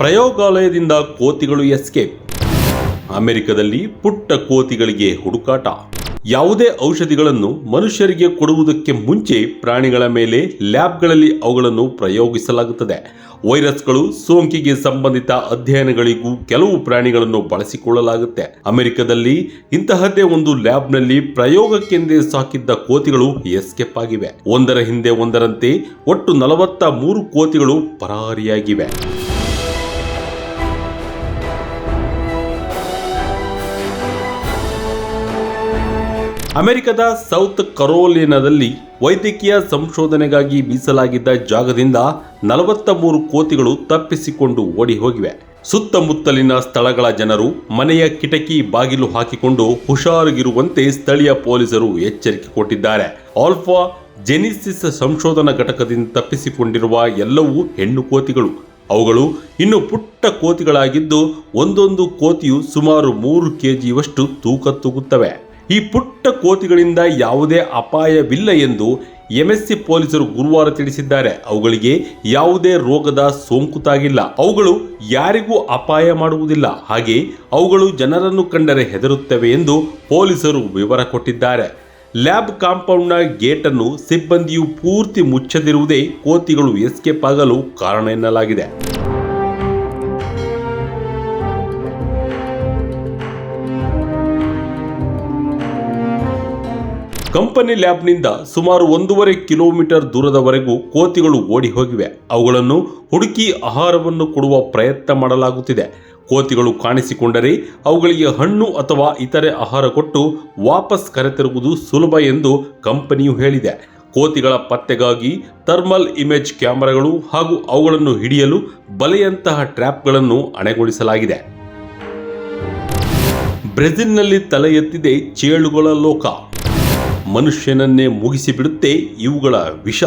ಪ್ರಯೋಗಾಲಯದಿಂದ ಕೋತಿಗಳು ಎಸ್ಕೇಪ್. ಅಮೆರಿಕದಲ್ಲಿ ಪುಟ್ಟ ಕೋತಿಗಳಿಗೆ ಹುಡುಕಾಟ. ಯಾವುದೇ ಔಷಧಿಗಳನ್ನು ಮನುಷ್ಯರಿಗೆ ಕೊಡುವುದಕ್ಕೆ ಮುಂಚೆ ಪ್ರಾಣಿಗಳ ಮೇಲೆ ಲ್ಯಾಬ್ಗಳಲ್ಲಿ ಅವುಗಳನ್ನು ಪ್ರಯೋಗಿಸಲಾಗುತ್ತದೆ. ವೈರಸ್ಗಳು ಸೋಂಕಿಗೆ ಸಂಬಂಧಿತ ಅಧ್ಯಯನಗಳಿಗೂ ಕೆಲವು ಪ್ರಾಣಿಗಳನ್ನು ಬಳಸಿಕೊಳ್ಳಲಾಗುತ್ತೆ. ಅಮೆರಿಕದಲ್ಲಿ ಇಂತಹದ್ದೇ ಒಂದು ಲ್ಯಾಬ್ನಲ್ಲಿ ಪ್ರಯೋಗಕ್ಕೆಂದೇ ಸಾಕಿದ್ದ ಕೋತಿಗಳು ಎಸ್ಕೇಪ್ ಆಗಿವೆ. ಒಂದರ ಹಿಂದೆ ಒಂದರಂತೆ ಒಟ್ಟು ನಲವತ್ತ ಮೂರು ಕೋತಿಗಳು ಪರಾರಿಯಾಗಿವೆ. ಅಮೆರಿಕದ ಸೌತ್ ಕರೋಲಿನಾದಲ್ಲಿ ವೈದ್ಯಕೀಯ ಸಂಶೋಧನೆಗಾಗಿ ಮೀಸಲಾಗಿದ್ದ ಜಾಗದಿಂದ ನಲವತ್ತ ಮೂರು ಕೋತಿಗಳು ತಪ್ಪಿಸಿಕೊಂಡು ಓಡಿ ಹೋಗಿವೆ ಸುತ್ತಮುತ್ತಲಿನ ಸ್ಥಳಗಳ ಜನರು ಮನೆಯ ಕಿಟಕಿ ಬಾಗಿಲು ಹಾಕಿಕೊಂಡು ಹುಷಾರಾಗಿರುವಂತೆ ಸ್ಥಳೀಯ ಪೊಲೀಸರು ಎಚ್ಚರಿಕೆ ಕೊಟ್ಟಿದ್ದಾರೆ. ಆಲ್ಫಾ ಜೆನಿಸಿಸ್ ಸಂಶೋಧನಾ ಘಟಕದಿಂದ ತಪ್ಪಿಸಿಕೊಂಡಿರುವ ಎಲ್ಲವೂ ಹೆಣ್ಣು ಕೋತಿಗಳು. ಅವುಗಳು ಇನ್ನು ಪುಟ್ಟ ಕೋತಿಗಳಾಗಿದ್ದು ಒಂದೊಂದು ಕೋತಿಯು ಸುಮಾರು ಮೂರು ಕೆಜಿಯಷ್ಟು ತೂಕ ತೂಗುತ್ತವೆ. ಈ ಪುಟ್ಟ ಕೋತಿಗಳಿಂದ ಯಾವುದೇ ಅಪಾಯವಿಲ್ಲ ಎಂದು ಎಂಎಸ್ಸಿ ಪೊಲೀಸರು ಗುರುವಾರ ತಿಳಿಸಿದ್ದಾರೆ. ಅವುಗಳಿಗೆ ಯಾವುದೇ ರೋಗದ ಸೋಂಕು ತಾಗಿಲ್ಲ ಅವುಗಳು ಯಾರಿಗೂ ಅಪಾಯ ಮಾಡುವುದಿಲ್ಲ. ಹಾಗೆ ಅವುಗಳು ಜನರನ್ನು ಕಂಡರೆ ಹೆದರುತ್ತವೆ ಎಂದು ಪೊಲೀಸರು ವಿವರ ಕೊಟ್ಟಿದ್ದಾರೆ. ಲ್ಯಾಬ್ ಕಾಂಪೌಂಡ್ನ ಗೇಟನ್ನು ಸಿಬ್ಬಂದಿಯು ಪೂರ್ತಿ ಮುಚ್ಚದಿರುವುದೇ ಕೋತಿಗಳು ಎಸ್ಕೇಪ್ ಆಗಲು ಕಾರಣ ಎನ್ನಲಾಗಿದೆ. ಕಂಪನಿ ಲ್ಯಾಬ್ನಿಂದ ಸುಮಾರು ಒಂದೂವರೆ ಕಿಲೋಮೀಟರ್ ದೂರದವರೆಗೂ ಕೋತಿಗಳು ಓಡಿ ಹೋಗಿವೆ ಅವುಗಳನ್ನು ಹುಡುಕಿ ಆಹಾರವನ್ನು ಕೊಡುವ ಪ್ರಯತ್ನ ಮಾಡಲಾಗುತ್ತಿದೆ. ಕೋತಿಗಳು ಕಾಣಿಸಿಕೊಂಡರೆ ಅವುಗಳಿಗೆ ಹಣ್ಣು ಅಥವಾ ಇತರೆ ಆಹಾರ ಕೊಟ್ಟು ವಾಪಸ್ ಕರೆತರುವುದು ಸುಲಭ ಎಂದು ಕಂಪನಿಯು ಹೇಳಿದೆ. ಕೋತಿಗಳ ಪತ್ತೆಗಾಗಿ ಥರ್ಮಲ್ ಇಮೇಜ್ ಕ್ಯಾಮೆರಾಗಳು ಹಾಗೂ ಅವುಗಳನ್ನು ಹಿಡಿಯಲು ಬಲೆಯಂತಹ ಟ್ರ್ಯಾಪ್ಗಳನ್ನು ಅಣೆಗೊಳಿಸಲಾಗಿದೆ. ಬ್ರೆಜಿಲ್ನಲ್ಲಿ ತಲೆ ಎತ್ತಿದೆ ಚೇಳುಗಳ ಲೋಕ. ಮನುಷ್ಯನನ್ನೇ ಮುಗಿಸಿಬಿಡುತ್ತೆ ಇವುಗಳ ವಿಷ.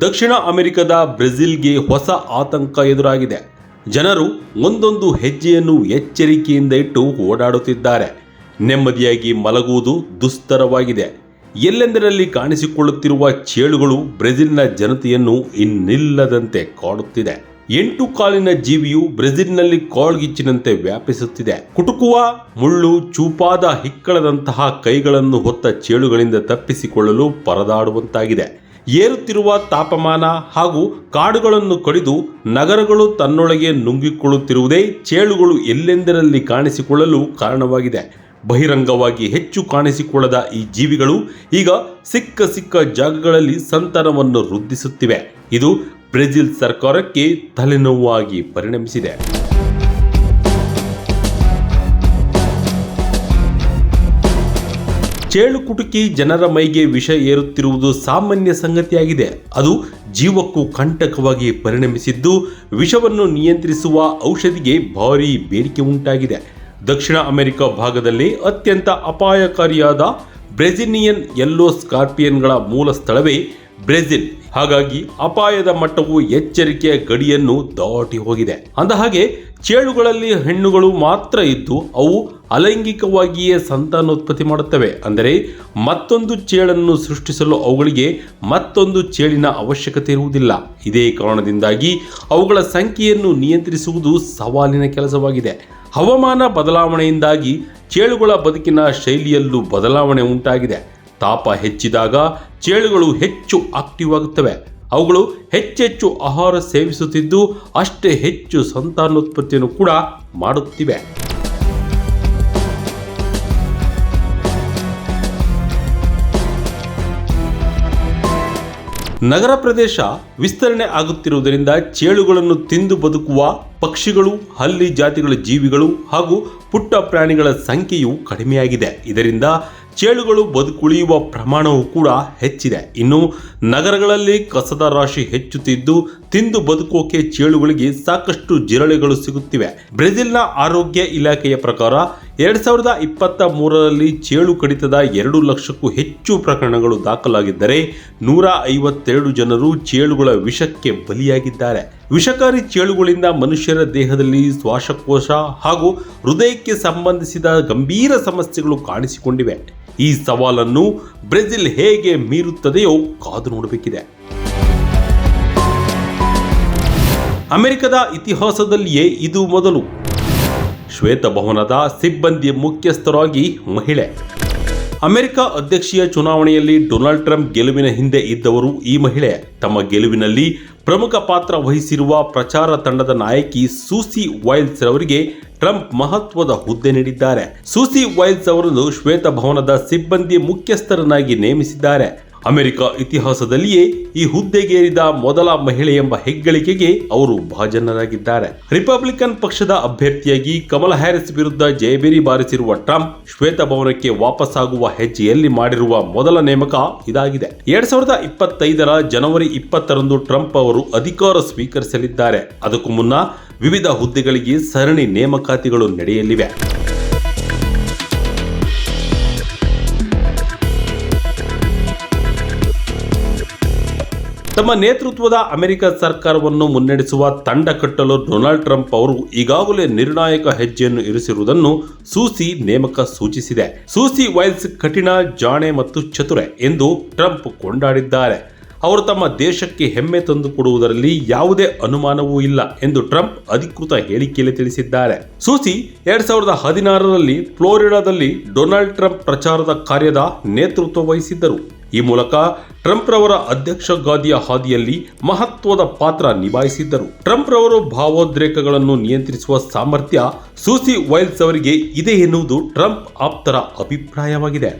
ದಕ್ಷಿಣ ಅಮೆರಿಕದ ಬ್ರೆಜಿಲ್ಗೆ ಹೊಸ ಆತಂಕ ಎದುರಾಗಿದೆ. ಜನರು ಒಂದೊಂದು ಹೆಜ್ಜೆಯನ್ನು ಎಚ್ಚರಿಕೆಯಿಂದ ಇಟ್ಟು ಓಡಾಡುತ್ತಿದ್ದಾರೆ. ನೆಮ್ಮದಿಯಾಗಿ ಮಲಗುವುದು ದುಸ್ತರವಾಗಿದೆ. ಎಲ್ಲೆಂದರಲ್ಲಿ ಕಾಣಿಸಿಕೊಳ್ಳುತ್ತಿರುವ ಚೇಳುಗಳು ಬ್ರೆಜಿಲ್ನ ಜನತೆಯನ್ನು ಇನ್ನಿಲ್ಲದಂತೆ ಕಾಡುತ್ತಿದೆ. ಎಂಟು ಕಾಲಿನ ಜೀವಿಯು ಬ್ರೆಜಿಲ್ನಲ್ಲಿ ಕಾಳ್ಗಿಚ್ಚಿನಂತೆ ವ್ಯಾಪಿಸುತ್ತಿದೆ. ಕುಟುಕುವ, ಮುಳ್ಳು, ಚೂಪಾದ ಹಿಕ್ಕಳದಂತಹ ಕೈಗಳನ್ನು ಹೊತ್ತ ಚೇಳುಗಳಿಂದ ತಪ್ಪಿಸಿಕೊಳ್ಳಲು ಪರದಾಡುವಂತಾಗಿದೆ. ಏರುತ್ತಿರುವ ತಾಪಮಾನ ಹಾಗೂ ಕಾಡುಗಳನ್ನು ಕಡಿದು ನಗರಗಳು ತನ್ನೊಳಗೆ ನುಂಗಿಕೊಳ್ಳುತ್ತಿರುವುದೇ ಚೇಳುಗಳು ಎಲ್ಲೆಂದರಲ್ಲಿ ಕಾಣಿಸಿಕೊಳ್ಳಲು ಕಾರಣವಾಗಿದೆ. ಬಹಿರಂಗವಾಗಿ ಹೆಚ್ಚು ಕಾಣಿಸಿಕೊಳ್ಳದ ಈ ಜೀವಿಗಳು ಈಗ ಸಿಕ್ಕ ಸಿಕ್ಕ ಜಾಗಗಳಲ್ಲಿ ಸಂತಾನವನ್ನು ವೃದ್ಧಿಸುತ್ತಿವೆ. ಇದು ಬ್ರೆಜಿಲ್ ಸರ್ಕಾರಕ್ಕೆ ತಲೆನೋವಾಗಿ ಪರಿಣಮಿಸಿದೆ. ಚೇಳುಕುಟುಕಿ ಜನರ ಮೈಗೆ ವಿಷ ಏರುತ್ತಿರುವುದು ಸಾಮಾನ್ಯ ಸಂಗತಿಯಾಗಿದೆ. ಅದು ಜೀವಕ್ಕೂ ಕಂಟಕವಾಗಿ ಪರಿಣಮಿಸಿದ್ದು, ವಿಷವನ್ನು ನಿಯಂತ್ರಿಸುವ ಔಷಧಿಗೆ ಭಾರೀ ಬೇಡಿಕೆ ಉಂಟಾಗಿದೆ. ದಕ್ಷಿಣ ಅಮೆರಿಕ ಭಾಗದಲ್ಲಿ ಅತ್ಯಂತ ಅಪಾಯಕಾರಿಯಾದ ಬ್ರೆಜಿನಿಯನ್ ಯೆಲ್ಲೋ ಸ್ಕಾರ್ಪಿಯನ್ಗಳ ಮೂಲ ಸ್ಥಳವೇ ಬ್ರೆಜಿಲ್. ಹಾಗಾಗಿ ಅಪಾಯದ ಮಟ್ಟವು ಎಚ್ಚರಿಕೆಯ ಗಡಿಯನ್ನು ದಾಟಿ ಹೋಗಿದೆ. ಅಂದಹಾಗೆ ಚೇಳುಗಳಲ್ಲಿ ಹೆಣ್ಣುಗಳು ಮಾತ್ರ ಇದ್ದು ಅವು ಅಲೈಂಗಿಕವಾಗಿಯೇ ಸಂತಾನೋತ್ಪತ್ತಿ ಮಾಡುತ್ತವೆ. ಅಂದರೆ, ಮತ್ತೊಂದು ಚೇಳನ್ನು ಸೃಷ್ಟಿಸಲು ಅವುಗಳಿಗೆ ಮತ್ತೊಂದು ಚೇಳಿನ ಅವಶ್ಯಕತೆ ಇರುವುದಿಲ್ಲ. ಇದೇ ಕಾರಣದಿಂದಾಗಿ ಅವುಗಳ ಸಂಖ್ಯೆಯನ್ನು ನಿಯಂತ್ರಿಸುವುದು ಸವಾಲಿನ ಕೆಲಸವಾಗಿದೆ. ಹವಾಮಾನ ಬದಲಾವಣೆಯಿಂದಾಗಿ ಚೇಳುಗಳ ಬದುಕಿನ ಶೈಲಿಯಲ್ಲೂ ಬದಲಾವಣೆ ಉಂಟಾಗಿದೆ. ತಾಪ ಹೆಚ್ಚಿದಾಗ ಚೇಳುಗಳು ಹೆಚ್ಚು ಆಕ್ಟಿವ್ ಆಗುತ್ತವೆ. ಅವುಗಳು ಹೆಚ್ಚೆಚ್ಚು ಆಹಾರ ಸೇವಿಸುತ್ತಿದ್ದು ಅಷ್ಟೇ ಹೆಚ್ಚು ಸಂತಾನೋತ್ಪತ್ತಿಯನ್ನು ಕೂಡ ಮಾಡುತ್ತಿವೆ. ನಗರ ಪ್ರದೇಶ ವಿಸ್ತರಣೆ ಆಗುತ್ತಿರುವುದರಿಂದ ಚೇಳುಗಳನ್ನು ತಿಂದು ಬದುಕುವ ಪಕ್ಷಿಗಳು, ಹಲ್ಲಿ ಜಾತಿಗಳ ಜೀವಿಗಳು ಹಾಗೂ ಪುಟ್ಟ ಪ್ರಾಣಿಗಳ ಸಂಖ್ಯೆಯು ಕಡಿಮೆಯಾಗಿದೆ. ಇದರಿಂದ ಚೇಳುಗಳು ಬದುಕುಳಿಯುವ ಪ್ರಮಾಣವೂ ಕೂಡ ಹೆಚ್ಚಿದೆ. ಇನ್ನು ನಗರಗಳಲ್ಲಿ ಕಸದ ರಾಶಿ ಹೆಚ್ಚುತ್ತಿದ್ದು, ತಿಂದು ಬದುಕೋಕೆ ಚೇಳುಗಳಿಗೆ ಸಾಕಷ್ಟು ಜಿರಳೆಗಳು ಸಿಗುತ್ತಿವೆ. ಬ್ರೆಜಿಲ್ನ ಆರೋಗ್ಯ ಇಲಾಖೆಯ ಪ್ರಕಾರ, ಎರಡ್ ಸಾವಿರದ ಇಪ್ಪತ್ತ ಮೂರರಲ್ಲಿ ಚೇಳು ಕಡಿತದ ಎರಡು ಲಕ್ಷಕ್ಕೂ ಹೆಚ್ಚು ಪ್ರಕರಣಗಳು ದಾಖಲಾಗಿದ್ದರೆ, ನೂರ ಐವತ್ತೆರಡು ಜನರು ಚೇಳುಗಳ ವಿಷಕ್ಕೆ ಬಲಿಯಾಗಿದ್ದಾರೆ. ವಿಷಕಾರಿ ಚೇಳುಗಳಿಂದ ಮನುಷ್ಯರ ದೇಹದಲ್ಲಿ ಶ್ವಾಸಕೋಶ ಹಾಗೂ ಹೃದಯಕ್ಕೆ ಸಂಬಂಧಿಸಿದ ಗಂಭೀರ ಸಮಸ್ಯೆಗಳು ಕಾಣಿಸಿಕೊಂಡಿವೆ. ಈ ಸವಾಲನ್ನು ಬ್ರೆಜಿಲ್ ಹೇಗೆ ಮೀರುತ್ತದೆಯೋ ಕಾದು ನೋಡಬೇಕಿದೆ. ಅಮೆರಿಕದ ಇತಿಹಾಸದಲ್ಲಿಯೇ ಇದು ಮೊದಲು. ಶ್ವೇತಭವನದ ಸಿಬ್ಬಂದಿ ಮುಖ್ಯಸ್ಥರಾಗಿ ಮಹಿಳೆ. ಅಮೆರಿಕ ಅಧ್ಯಕ್ಷೀಯ ಚುನಾವಣೆಯಲ್ಲಿ ಡೊನಾಲ್ಡ್ ಟ್ರಂಪ್ ಗೆಲುವಿನ ಹಿಂದೆ ಇದ್ದವರು ಈ ಮಹಿಳೆ. ತಮ್ಮ ಗೆಲುವಿನಲ್ಲಿ ಪ್ರಮುಖ ಪಾತ್ರ ವಹಿಸಿರುವ ಪ್ರಚಾರ ತಂಡದ ನಾಯಕಿ ಸೂಸಿ ವೈಲ್ಸ್ ಅವರಿಗೆ ಟ್ರಂಪ್ ಮಹತ್ವದ ಹುದ್ದೆ ನೀಡಿದ್ದಾರೆ. ಸೂಸಿ ವೈಲ್ಸ್ ಅವರನ್ನು ಶ್ವೇತ ಭವನದ ಸಿಬ್ಬಂದಿ ಮುಖ್ಯಸ್ಥರನ್ನಾಗಿ ನೇಮಿಸಿದ್ದಾರೆ. ಅಮೆರಿಕ ಇತಿಹಾಸದಲ್ಲಿಯೇ ಈ ಹುದ್ದೆಗೇರಿದ ಮೊದಲ ಮಹಿಳೆ ಎಂಬ ಹೆಗ್ಗಳಿಕೆಗೆ ಅವರು ಭಾಜನರಾಗಿದ್ದಾರೆ. ರಿಪಬ್ಲಿಕನ್ ಪಕ್ಷದ ಅಭ್ಯರ್ಥಿಯಾಗಿ ಕಮಲ ಹ್ಯಾರಿಸ್ ವಿರುದ್ಧ ಜಯಬೇರಿ ಬಾರಿಸಿರುವ ಟ್ರಂಪ್ ಶ್ವೇತಭವನಕ್ಕೆ ವಾಪಸ್ಸಾಗುವ ಹೆಜ್ಜೆಯಲ್ಲಿ ಮಾಡಿರುವ ಮೊದಲ ನೇಮಕ ಇದಾಗಿದೆ. ಎರಡ್ ಸಾವಿರದ ಇಪ್ಪತ್ತೈದರ ಜನವರಿ ಇಪ್ಪತ್ತರಂದು ಟ್ರಂಪ್ ಅವರು ಅಧಿಕಾರ ಸ್ವೀಕರಿಸಲಿದ್ದಾರೆ. ಅದಕ್ಕೂ ಮುನ್ನ ವಿವಿಧ ಹುದ್ದೆಗಳಿಗೆ ಸರಣಿ ನೇಮಕಾತಿಗಳು ನಡೆಯಲಿವೆ. ತಮ್ಮ ನೇತೃತ್ವದ ಅಮೆರಿಕ ಸರ್ಕಾರವನ್ನು ಮುನ್ನಡೆಸುವ ತಂಡ ಕಟ್ಟಲು ಡೊನಾಲ್ಡ್ ಟ್ರಂಪ್ ಅವರು ಈಗಾಗಲೇ ನಿರ್ಣಾಯಕ ಹೆಜ್ಜೆಯನ್ನು ಇರಿಸಿರುವುದನ್ನು ಸೂಸಿ ನೇಮಕ ಸೂಚಿಸಿದೆ. ಸೂಸಿ ವೈಲ್ಸ್ ಕಠಿಣ, ಜಾಣೆ ಮತ್ತು ಚತುರೆ ಎಂದು ಟ್ರಂಪ್ ಕೊಂಡಾಡಿದ್ದಾರೆ. ಅವರು ತಮ್ಮ ದೇಶಕ್ಕೆ ಹೆಮ್ಮೆ ತಂದುಕೊಡುವುದರಲ್ಲಿ ಯಾವುದೇ ಅನುಮಾನವೂ ಇಲ್ಲ ಎಂದು ಟ್ರಂಪ್ ಅಧಿಕೃತ ಹೇಳಿಕೆಯಲ್ಲಿ ತಿಳಿಸಿದ್ದಾರೆ. ಸೂಸಿ ಎರಡ್ ಸಾವಿರದ ಹದಿನಾರರಲ್ಲಿ ಫ್ಲೋರಿಡಾದಲ್ಲಿ ಡೊನಾಲ್ಡ್ ಟ್ರಂಪ್ ಪ್ರಚಾರದ ಕಾರ್ಯದ ನೇತೃತ್ವ ವಹಿಸಿದ್ದರು. ಈ ಮೂಲಕ ಟ್ರಂಪ್ ರವರ ಅಧ್ಯಕ್ಷ ಗಾದಿಯ ಹಾದಿಯಲ್ಲಿ ಮಹತ್ವದ ಪಾತ್ರ ನಿಭಾಯಿಸಿದ್ದರು. ಟ್ರಂಪ್ ರವರು ಭಾವೋದ್ರೇಕಗಳನ್ನು ನಿಯಂತ್ರಿಸುವ ಸಾಮರ್ಥ್ಯ ಸೂಸಿ ವೈಲ್ಸ್ ಅವರಿಗೆ ಇದೆ ಎನ್ನುವುದು ಟ್ರಂಪ್ ಆಪ್ತರ ಅಭಿಪ್ರಾಯವಾಗಿದೆ.